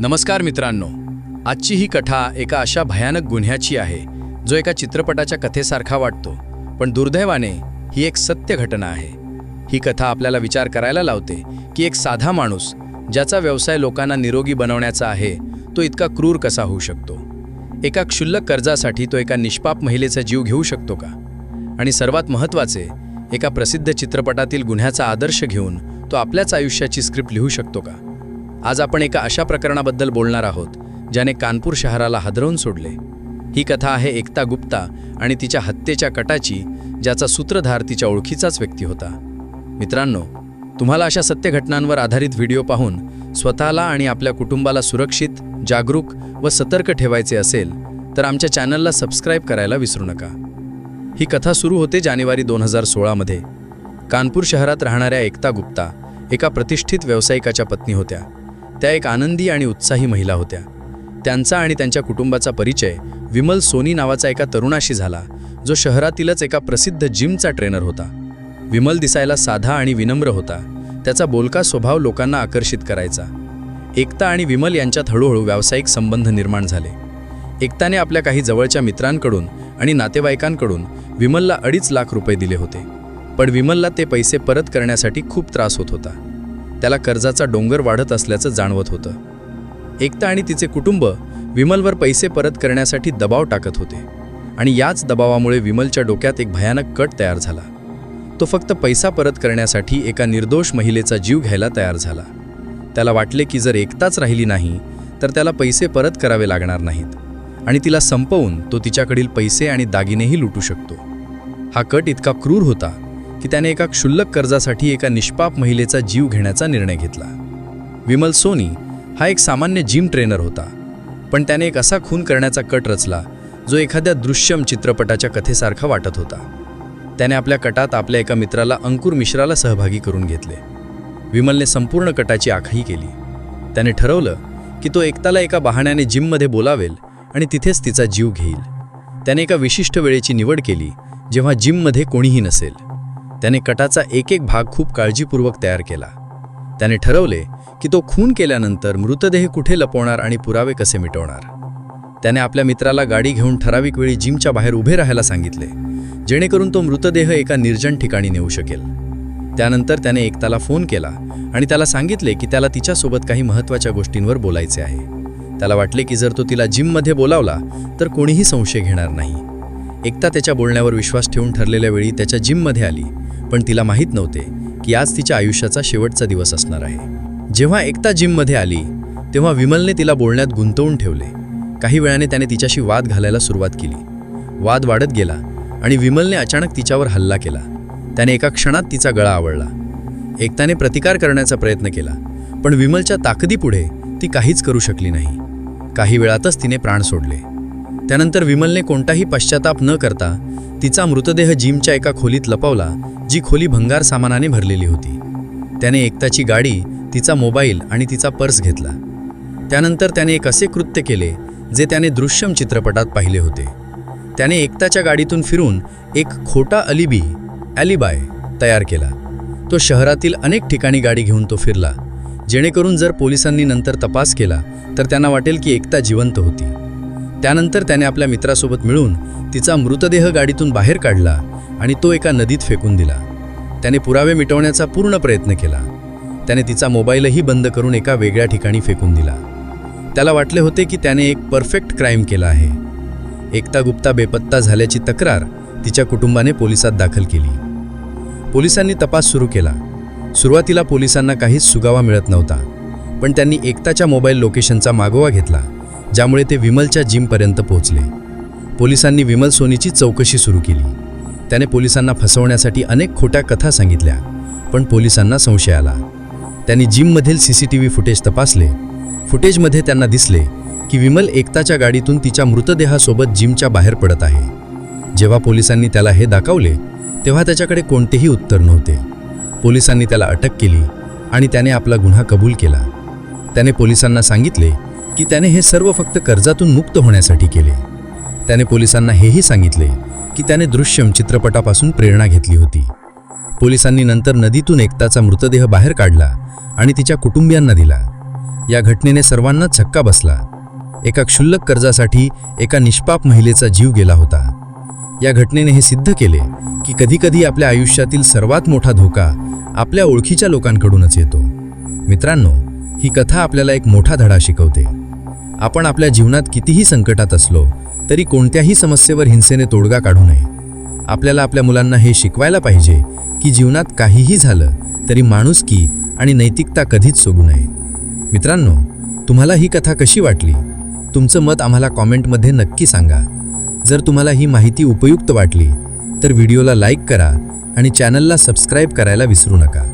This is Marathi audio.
नमस्कार मित्रांनो. आजची ही कथा एका अशा भयानक गुन्ह्याची आहे जो एका चित्रपटाच्या कथेसारखा वाटतो. पण दुर्दैवाने ही एक सत्य घटना आहे. ही कथा आपल्याला विचार करायला लावते की एक साधा माणूस ज्याचा व्यवसाय लोकांना निरोगी बनवण्याचा आहे तो इतका क्रूर कसा होऊ शकतो? एका क्षुल्लक कर्जासाठी तो एका निष्पाप महिलेचा जीव घेऊ शकतो का? आणि सर्वात महत्त्वाचे एका प्रसिद्ध चित्रपटातील गुन्ह्याचा आदर्श घेऊन तो आपल्याच आयुष्याची स्क्रिप्ट लिहू शकतो का? आज आपण एका अशा प्रकरणाबद्दल बोलणार आहोत ज्याने कानपूर शहराला हादरवून सोडले. ही कथा आहे एकता गुप्ता आणि तिच्या हत्येच्या कटाची ज्याचा सूत्रधार तिच्या ओळखीचाच व्यक्ती होता. मित्रांनो तुम्हाला अशा सत्य घटनांवर आधारित व्हिडिओ पाहून स्वतःला आणि आपल्या कुटुंबाला सुरक्षित जागरूक व सतर्क ठेवायचे असेल तर आमच्या चॅनलला सबस्क्राईब करायला विसरू नका. ही कथा सुरू होते जानेवारी दोन हजार सोळामध्ये कानपूर शहरात राहणाऱ्या एकता गुप्ता एका प्रतिष्ठित व्यावसायिकाच्या पत्नी होत्या. त्या एक आनंदी आणि उत्साही महिला होत्या. त्यांचा आणि त्यांच्या कुटुंबाचा परिचय विमल सोनी नावाचा एका तरुणाशी झाला जो शहरातीलच एका प्रसिद्ध जिमचा ट्रेनर होता. विमल दिसायला साधा आणि विनम्र होता. त्याचा बोलका स्वभाव लोकांना आकर्षित करायचा. एकता आणि विमल यांच्यात हळूहळू व्यावसायिक संबंध निर्माण झाले. एकताने आपल्या काही जवळच्या मित्रांकडून आणि नातेवाईकांकडून विमलला अडीच लाख रुपये दिले होते. पण विमलला ते पैसे परत करण्यासाठी खूप त्रास होत होता. त्याला कर्जाचा डोंगर वाढत असल्याचं जाणवत होतं. एकता आणि तिचे कुटुंब विमलवर पैसे परत करण्यासाठी दबाव टाकत होते आणि याच दबावामुळे विमलच्या डोक्यात एक भयानक कट तयार झाला. तो फक्त पैसा परत करण्यासाठी एका निर्दोष महिलेचा जीव घ्यायला तयार झाला. त्याला वाटले की जर एकताच राहिली नाही तर त्याला पैसे परत करावे लागणार नाहीत आणि तिला संपवून तो तिच्याकडील पैसे आणि दागिनेही लुटू शकतो. हा कट इतका क्रूर होता की त्याने एका क्षुल्लक कर्जासाठी एका निष्पाप महिलेचा जीव घेण्याचा निर्णय घेतला. विमल सोनी हा एक सामान्य जिम ट्रेनर होता पण त्याने एक असा खून करण्याचा कट रचला जो एखाद्या दृश्यम चित्रपटाच्या कथेसारखा वाटत होता. त्याने आपल्या कटात आपल्या एका मित्राला अंकुर मिश्राला सहभागी करून घेतले. विमलने संपूर्ण कटाची आखणी केली. त्याने ठरवलं की तो एकताला एका बहाण्याने जिममध्ये बोलावेल आणि तिथेच तिचा जीव घेईल. त्याने एका विशिष्ट वेळेची निवड केली जेव्हा जिममध्ये कोणीही नसेल. त्याने कटाचा एक एक भाग खूप काळजीपूर्वक तयार केला. त्याने ठरवले की तो खून केल्यानंतर मृतदेह कुठे लपवणार आणि पुरावे कसे मिटवणार. त्याने आपल्या मित्राला गाडी घेऊन ठराविक वेळी जिमच्या बाहेर उभे राहायला सांगितले जेणेकरून तो मृतदेह एका निर्जन ठिकाणी नेऊ शकेल. त्यानंतर त्याने एकताला फोन केला आणि त्याला सांगितले की त्याला तिच्यासोबत काही महत्त्वाच्या गोष्टींवर बोलायचे आहे. त्याला वाटले की जर तो तिला जिममध्ये बोलावला तर कोणीही संशय घेणार नाही. एकता त्याच्या बोलण्यावर विश्वास ठेवून ठरलेल्या वेळी त्याच्या जिममध्ये आली. पण तिला माहीत नव्हते की आज तिच्या आयुष्याचा शेवटचा दिवस असणार आहे. जेव्हा एकता जिममध्ये आली तेव्हा विमलने तिला बोलण्यात गुंतवून ठेवले. काही वेळाने त्याने तिच्याशी वाद घालायला सुरुवात केली. वाद वाढत गेला आणि विमलने अचानक तिच्यावर हल्ला केला. त्याने एका क्षणात तिचा गळा आवळला. एकताने प्रतिकार करण्याचा प्रयत्न केला पण विमलच्या ताकदीपुढे ती काहीच करू शकली नाही. काही वेळातच तिने प्राण सोडले. त्यानंतर विमलने कोणताही पश्चाताप न करता तिचा मृतदेह जिमच्या एका खोलीत लपवला जी खोली भंगार सामानाने भरलेली होती. त्याने एकताची गाडी तिचा मोबाईल आणि तिचा पर्स घेतला. त्यानंतर त्याने एक असे कृत्य केले जे त्याने दृश्यम चित्रपटात पाहिले होते. त्याने एकताच्या गाडीतून फिरून एक खोटा अलिबी ॲलिबाय तयार केला. तो शहरातील अनेक ठिकाणी गाडी घेऊन तो फिरला. जेणेकरून जर पोलिसांनी नंतर तपास केला तर त्यांना वाटेल की एकता जिवंत होती. त्यानंतर त्याने आपल्या मित्रासोबत मिळून तिचा मृतदेह गाडीतून बाहेर काढला आणि तो एका नदीत फेकून दिला. त्याने पुरावे मिटवण्याचा पूर्ण प्रयत्न केला. त्याने तिचा मोबाईलही बंद करून एका वेगळ्या ठिकाणी फेकून दिला. त्याला वाटले होते की त्याने एक परफेक्ट क्राईम केला आहे. एकता गुप्ता बेपत्ता झाल्याची तक्रार तिच्या कुटुंबाने पोलिसात दाखल केली. पोलिसांनी तपास सुरू केला. सुरुवातीला पोलिसांना काहीच सुगावा मिळत नव्हता पण त्यांनी एकताच्या मोबाईल लोकेशनचा मागोवा घेतला. ज्यामुळे ते विमलच्या जिमपर्यंत पोहोचले. पोलिसांनी विमल सोनीची चौकशी सुरू केली. त्याने पोलिसांना फसवण्यासाठी अनेक खोट्या कथा सांगितल्या पण पोलिसांना संशय आला. त्यांनी जिममधील C C T V footage तपासले. फुटेजमध्ये त्यांना दिसले की विमल एकताच्या गाडीतून तिच्या मृतदेहासोबत जिमच्या बाहेर पडत आहे. जेव्हा पोलिसांनी त्याला हे दाखवले तेव्हा त्याच्याकडे कोणतेही उत्तर नव्हते. पोलिसांनी त्याला अटक केली आणि त्याने आपला गुन्हा कबूल केला. त्याने पोलिसांना सांगितले की त्याने हे सर्व फक्त कर्जातून मुक्त होण्यासाठी केले. त्याने पोलिसांना हेही सांगितले की त्याने दृश्यम चित्रपटापासून प्रेरणा घेतली होती. पोलिसांनी नंतर नदीतून एकताचा मृतदेह बाहेर काढला आणि तिच्या कुटुंबियांना दिला. या घटनेने सर्वांना छक्का बसला. एका क्षुल्लक कर्जासाठी एका निष्पाप महिलेचा जीव गेला होता. या घटनेने हे सिद्ध केले की कधीकधी आपल्या आयुष्यातील सर्वात मोठा धोका आपल्या ओळखीच्या लोकांकडूनच येतो. मित्रांनो ही कथा आपल्याला एक मोठा धडा शिकवते. आपण आपल्या जीवनात कितीही संकटात असलो तरी कोणत्याही समस्येवर हिंसेने तोडगा काढू नये. आपल्याला आपल्या मुलांना हे शिकवायला पाहिजे की जीवनात काहीही झालं तरी माणुसकी आणि नैतिकता कधीच सोडू नये. मित्रांनो तुम्हाला ही कथा कशी वाटली? तुमचं मत आम्हाला कॉमेंटमध्ये नक्की सांगा. जर तुम्हाला ही माहिती उपयुक्त वाटली तर व्हिडिओला लाईक करा आणि चॅनलला सबस्क्राईब करायला विसरू नका.